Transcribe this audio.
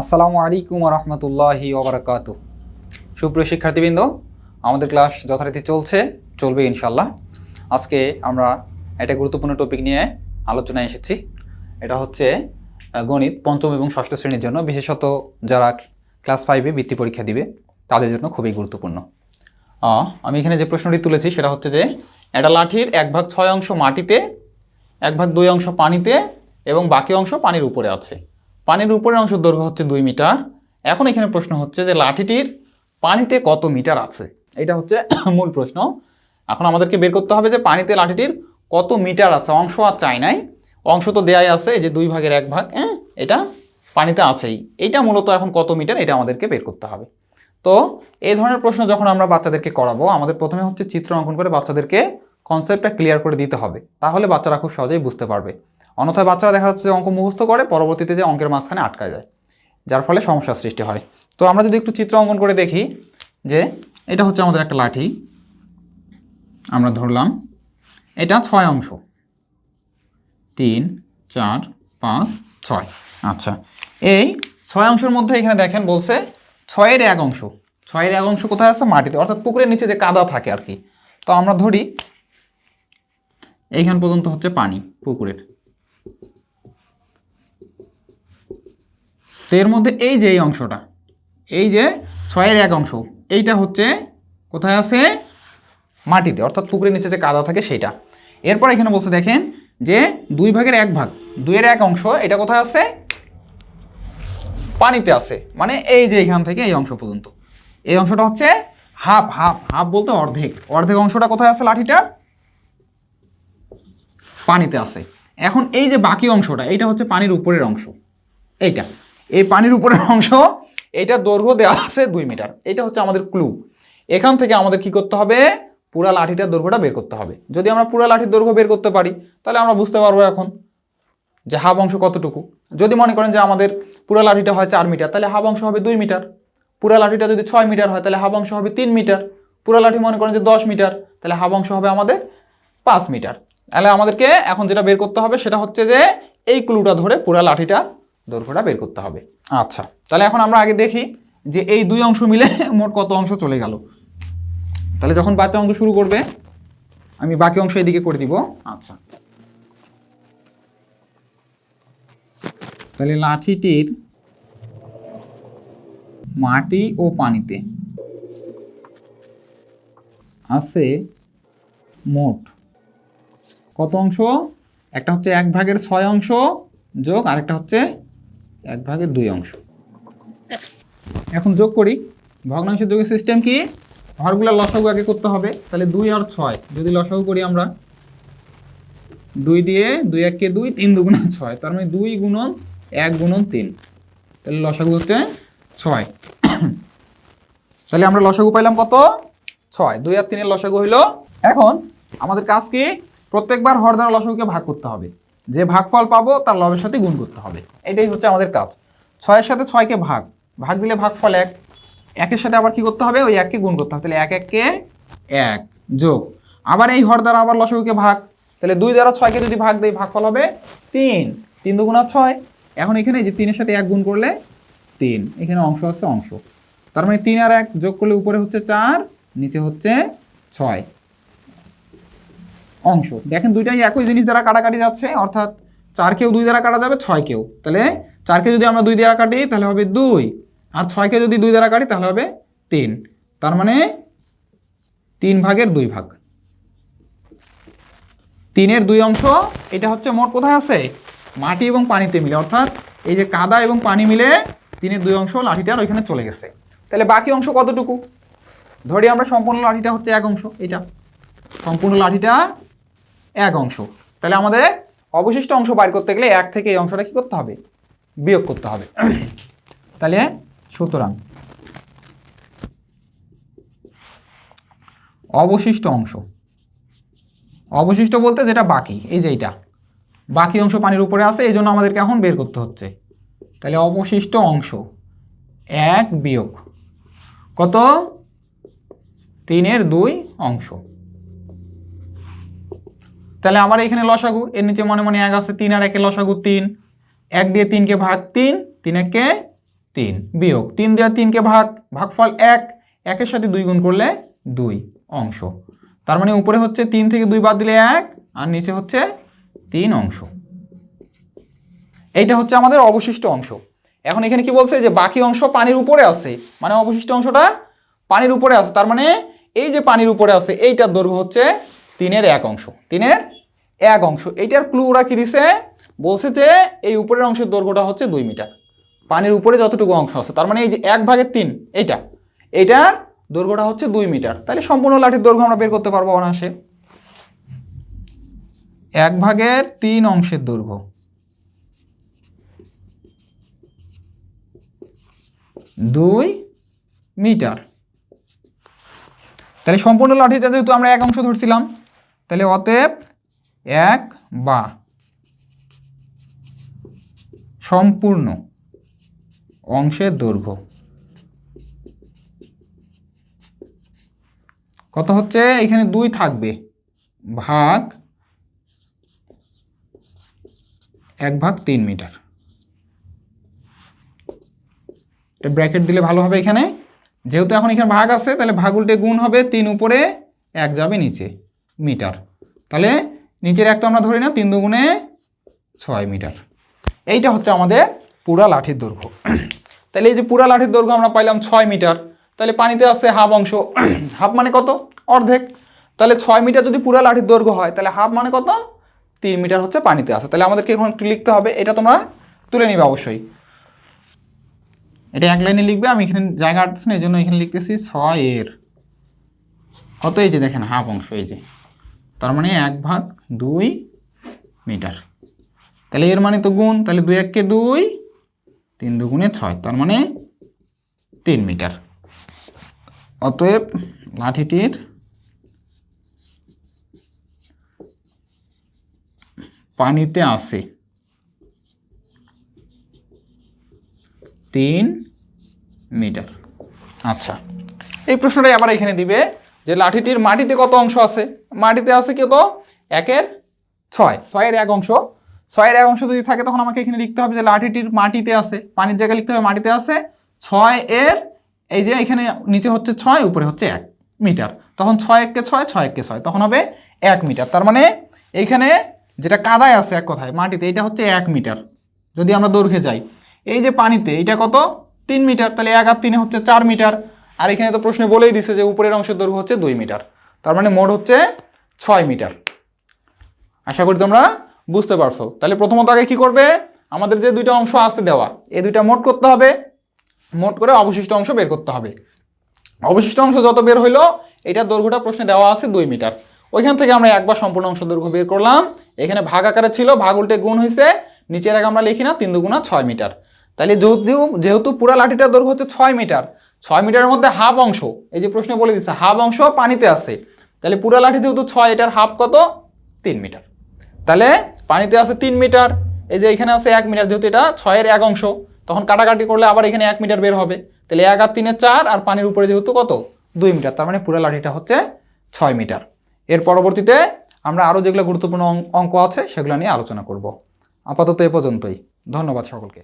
আসসালামু আলাইকুম রহমতুল্লাহি ওবরাকাতু। সুপ্রিয় শিক্ষার্থীবৃন্দ, আমাদের ক্লাস যথারীতি চলছে, চলবে ইনশাল্লাহ আজকে আমরা একটা গুরুত্বপূর্ণ টপিক নিয়ে আলোচনায় এসেছি। এটা হচ্ছে গণিত পঞ্চম এবং ষষ্ঠ শ্রেণির জন্য, বিশেষত যারা ক্লাস ফাইভে বৃত্তি পরীক্ষা দিবে, তাদের জন্য খুবই গুরুত্বপূর্ণ। আমি এখানে যে প্রশ্নটি তুলেছি, সেটা হচ্ছে যে, একটা লাঠির এক ভাগ ছয় অংশ মাটিতে, এক ভাগ দুই অংশ পানিতে এবং বাকি অংশ পানির উপরে আছে। পানির উপরের অংশ দৈর্ঘ্য হচ্ছে দুই মিটার। এখন এখানে প্রশ্ন হচ্ছে যে লাঠিটির পানিতে কত মিটার আছে? এটা হচ্ছে মূল প্রশ্ন। এখন আমাদেরকে বের করতে হবে যে পানিতে লাঠিটির কত মিটার আছে? অংশ আর চাই নাই। অংশ তো দেয়াই আছে যে দুই ভাগের এক ভাগ হ্যাঁ এটা পানিতে আছেই। এটা মূলত এখন কত মিটার, এটা আমাদেরকে বের করতে হবে। তো এই ধরনের প্রশ্ন যখন আমরা বাচ্চাদেরকে করাবো, আমাদের প্রথমে হচ্ছে চিত্র অঙ্কন করে বাচ্চাদেরকে কনসেপ্টটা ক্লিয়ার করে দিতে হবে। তাহলে বাচ্চারা খুব সহজেই বুঝতে পারবে। অন্যথায় বাচ্চারা দেখা যাচ্ছে যে অঙ্ক মুখস্থ করে, পরবর্তীতে যে অঙ্কের মাঝখানে আটকা যায়, যার ফলে সমস্যার সৃষ্টি হয়। তো আমরা যদি একটু চিত্র অঙ্কন করে দেখি যে এটা হচ্ছে আমাদের একটা লাঠি। আমরা ধরলাম, এটা ছয় অংশ। তিন, চার, পাঁচ, ছয়। আচ্ছা এই ছয় অংশের মধ্যে এখানে দেখেন বলছে ছয়ের এক অংশ। ছয়ের এক অংশ কোথায় আছে? মাটিতে। অর্থাৎ পুকুরের নিচে যে কাদা থাকে আর কি। তো আমরা ধরি, এইখান পর্যন্ত হচ্ছে পানি পুকুরের। তো এর মধ্যে এই যে এই অংশটা, এই যে ছয়ের এক অংশ, এইটা হচ্ছে কোথায় আছে? মাটিতে, অর্থাৎ পুকুরের নিচে যে কাদা থাকে সেটা এরপর এখানে বলছে, দেখেন যে দুই ভাগের এক ভাগ, দুইয়ের এক অংশ, এটা কোথায় আছে? পানিতে আছে মানে এই যে এখান থেকে এই অংশ পর্যন্ত। এই অংশটা হচ্ছে হাফ হাফ হাফ বলতে অর্ধেক। অর্ধেক অংশটা কোথায় আছে লাঠিটা? পানিতে আছে। এখন এই যে বাকি অংশটা, এইটা হচ্ছে পানির উপরের অংশ, এইটা। এই পানির উপরের অংশ এইটা দৈর্ঘ্য দেওয়া আছে দুই মিটার। এটা হচ্ছে আমাদের ক্লু এখান থেকে আমাদের কি করতে হবে? পুরা লাঠিটার দৈর্ঘ্যটা বের করতে হবে। যদি আমরা পুরা লাঠির দৈর্ঘ্য বের করতে পারি, তাহলে আমরা বুঝতে পারব এখন যে হাফ অংশ কতটুকু। যদি মনে করেন যে আমাদের পুরা লাঠিটা হয় চার মিটার, তাহলে হাফ অংশ হবে দুই মিটার। পুরা লাঠিটা যদি ছয় মিটার হয়, তাহলে হাফ অংশ হবে তিন মিটার। পুরা লাঠি মনে করেন যে দশ মিটার, তাহলে হাফ অংশ হবে আমাদের পাঁচ মিটার। তাহলে আমাদেরকে এখন যেটা বের করতে হবে, সেটা হচ্ছে যে এই ক্লুটা ধরে পুরা লাঠিটা দৈর্ঘ্যটা বের করতে হবে। আচ্ছা তাহলে এখন আমরা আগে দেখি যে এই দুই অংশ মিলে মোট কত অংশ চলে গেল। তাহলে যখন বাচ্চা অঙ্ক শুরু করবে, আমি বাকি অংশ এদিকে করে দিব। আচ্ছা। তাহলে লাঠিটির মাটি ও পানিতে আছে মোট কত অংশ? একটা হচ্ছে এক ভাগের ছয় অংশ যোগ আরেকটা হচ্ছে এক ভাগের দুই অংশ। এখন যোগ করি। ভগ্নাংশ যোগের সিস্টেম কি? ঘরগুলো লসাগু আগে করতে হবে, তাহলে দুই আর ছয়। যদি লসাগু করি আমরা দুই দিয়ে দুই এককে দুই, তিন দুগুণ ছয়। তার মানে দুই গুণন এক গুণন তিন। তাহলে লসাগু হচ্ছে ছয়। তাহলে আমরা লসাগু পাইলাম কত? ছয়। দুই আর তিনের লসাগু হইল এখন আমাদের কাজ কি? প্রত্যেকবার হর দ্বারা লসাগুকে ভাগ করতে হবে। যে ভাগফল পাবো, তার লবের সাথে গুণ করতে হবে। এটাই হচ্ছে আমাদের কাজ। ছয়ের সাথে ছয়কে ভাগ। ভাগ দিলে ভাগফল এক। একের সাথে আবার কি করতে হবে? ওই এককে গুণ করতে হবে। তাহলে এক এককে এক যোগ। আবার এই হর দ্বারা আবার লসাগুকে ভাগ। তাহলে দুই দ্বারা ছয়কে যদি ভাগ দেই, ভাগফল হবে তিন। তিন দুগুণা ছয়। এখন এখানে যে তিনের সাথে এক গুণ করলে তিন। এখানে অংশ আছে অংশ। তার মানে তিন আর এক যোগ করলে উপরে হচ্ছে চার, নিচে হচ্ছে ছয়। অংশ। দেখেন দুইটাই একই জিনিস দ্বারা কাটাকাটি যাচ্ছে, অর্থাৎ চারকেও দুই দ্বারা কাটা যাবে ছয়কেও তাহলে চারকে যদি আমরা দুই দ্বারা কাটি, তাহলে হবে দুই। আর ছয়কে যদি দুই দ্বারা কাটি, তাহলে হবে তিন। তার মানে তিন ভাগের দুই ভাগ। তিনের দুই অংশ, এটা হচ্ছে মোট কোথায় আছে? মাটি এবং পানিতে মিলে। অর্থাৎ এই যে কাদা এবং পানি মিলে তিনের দুই অংশ লাঠিটার ওইখানে চলে গেছে। তাহলে বাকি অংশ কতটুকু? ধরি আমরা সম্পূর্ণ লাঠিটা হচ্ছে এক অংশ, এটা। সম্পূর্ণ লাঠিটা এক অংশ। তাহলে আমাদের অবশিষ্ট অংশ বাইর করতে গেলে এক থেকে এই অংশটা কি করতে হবে? বিয়োগ করতে হবে। তাহলে সুতরাং অবশিষ্ট অংশ। অবশিষ্ট বলতে যেটা বাকি, এই যে এইটা। বাকি অংশ পানির উপরে আছে, এই জন্য আমাদেরকে এখন বের করতে হচ্ছে। তাহলে অবশিষ্ট অংশ এক বিয়োগ কত? তিনের দুই অংশ। তাহলে আমার এখানে লসাগু, এর নিচে মনে মনে এক আছে, তিন আর একে লসাগু তিন। এক দিয়ে তিনকে ভাগ তিন তিন একে তিন বিয়োগ। তিন দেওয়া তিনকে ভাগ, ভাগফল এক, একের সাথে দুই গুণ করলে দুই অংশ। তার মানে উপরে হচ্ছে তিন থেকে দুই বাদ দিলে এক, আর নিচে হচ্ছে তিন অংশ। এইটা হচ্ছে আমাদের অবশিষ্ট অংশ। এখন এখানে কি বলছে যে বাকি অংশ পানির উপরে আছে? মানে অবশিষ্ট অংশটা পানির উপরে আছে। তার মানে এই যে পানির উপরে আছে, এইটার দৈর্ঘ্য হচ্ছে তিনের এক অংশ। তিনের এক অংশ। এইটার ক্লু ওরা কি দিছে? বলছে যে এই উপরের অংশের দৈর্ঘ্যটা হচ্ছে দুই মিটার। পানির উপরে যতটুকু অংশ আছে, তার মানে এই যে এক ভাগের তিন, এইটা। এইটার দৈর্ঘ্যটা হচ্ছে দুই মিটার। তাহলে সম্পূর্ণ লাঠির দৈর্ঘ্য আমরা বের করতে পারব অনায়াসে। এক ভাগের তিন অংশের দৈর্ঘ্য। দুই মিটার। তাহলে সম্পূর্ণ লাঠিটা যেহেতু আমরা এক অংশ ধরছিলাম, তাহলে অতএব এক বা সম্পূর্ণ অংশের দৈর্ঘ্য। কত হচ্ছে? এখানে দুই থাকবে। ভাগ এক ভাগ তিন মিটার। এটা ব্র্যাকেট দিলে ভালো হবে এখানে। যেহেতু এখন এখানে ভাগ আছে, তাহলে ভাগ উল্টে গুণ হবে তিন উপরে এক যাবে নিচে, মিটার। তাহলে নিচের এক তো আমরা ধরি না তিন দুগুণে ছয় মিটার। এইটা হচ্ছে আমাদের পুরা লাঠির দৈর্ঘ্য। তাহলে এই যে পুরা লাঠির দৈর্ঘ্য আমরা পাইলাম ছয় মিটার, তাহলে পানিতে আছে হাফ অংশ। হাফ মানে কত? অর্ধেক। তাহলে ছয় মিটার যদি পুরা লাঠির দৈর্ঘ্য হয়, তাহলে হাফ মানে কত? তিন মিটার হচ্ছে পানিতে আছে। তাহলে আমাদেরকে এখন একটু লিখতে হবে? এটা তোমরা তুলে নিবে অবশ্যই। এটা এক লাইনে লিখবে, আমি এখানে জায়গা আটতেছি না, এই জন্য এখানে লিখতেছি ছয় এর কত এই যে দেখেন, হাফ অংশ, এই যে। তার মানে এক ভাগ দুই মিটার। তাহলে এর মানে তো গুণ, তাহলে দুই এককে দুই, তিন দুগুণে ছয়, তার মানে তিন মিটার। অতএব লাঠিটির পানিতে আসে তিন মিটার। আচ্ছা এই প্রশ্নটাই আবার এখানে দিবে যে লাঠিটির মাটিতে কত অংশ আছে? মাটিতে আছে কত একের ছয়। ছয়ের এক অংশ। ছয়ের এক অংশ যদি থাকে, তখন আমাকে এখানে লিখতে হবে যে লাঠিটির মাটিতে আছে, পানির জায়গায় লিখতে হবে মাটিতে আছে ছয় এর এই যে এখানে নিচে হচ্ছে ছয়, উপরে হচ্ছে এক মিটার। তখন ছয় এককে ছয় ছয় এককে ছয়, তখন হবে এক মিটার। তার মানে এইখানে যেটা কাদায় আছে এক কথায়, মাটিতে, এটা হচ্ছে এক মিটার। যদি আমরা দৈর্ঘ্যে যাই, এই যে পানিতে, এটা কত? তিন মিটার। তাহলে এক আর তিনে হচ্ছে চার মিটার। আর এখানে তো প্রশ্নে বলেই দিছে যে উপরের অংশের দৈর্ঘ্য হচ্ছে দুই মিটার। তার মানে মোট হচ্ছে ছয় মিটার। আশা করি তোমরা বুঝতে পারছ। তাহলে প্রথমত আগে কি করবে? আমাদের যে দুইটা অংশ আসতে দেওয়া এই দুইটা মোট করতে হবে। মোট করে অবশিষ্ট অংশ বের করতে হবে। অবশিষ্ট অংশ যত বের হইল, এটার দৈর্ঘ্যটা প্রশ্নে দেওয়া আছে দুই মিটার। ওইখান থেকে আমরা একবার সম্পূর্ণ অংশ দৈর্ঘ্য বের করলাম। এখানে ভাগ আকারে ছিল, ভাগ উল্টে গুণ হয়েছে নিচের আগে আমরা লিখি না, তিন দুগুণা ছয় মিটার। তাহলে যেহেতু যেহেতু পুরা লাঠিটার দৈর্ঘ্য হচ্ছে ছয় মিটার ছয় মিটারের মধ্যে হাফ অংশ, এই যে প্রশ্নে বলে দিচ্ছে হাফ অংশ পানিতে আছে। তাহলে পুরা লাঠি যেহেতু ছয়, এটার হাফ কত? তিন মিটার। তাহলে পানিতে আছে তিন মিটার, এই যে এখানে আছে এক মিটার, যেহেতু এটা ছয়ের এক অংশ, তখন কাটাকাটি করলে আবার এখানে এক মিটার বের হবে। তাহলে এক আর তিনে চার, আর পানির উপরে যেহেতু কত? দুই মিটার, তার মানে পুরো লাঠিটা হচ্ছে ছয় মিটার। এর পরবর্তীতে আমরা আরও যেগুলো গুরুত্বপূর্ণ অঙ্ক আছে, সেগুলো নিয়ে আলোচনা করব। আপাতত এ পর্যন্তই। ধন্যবাদ সকলকে।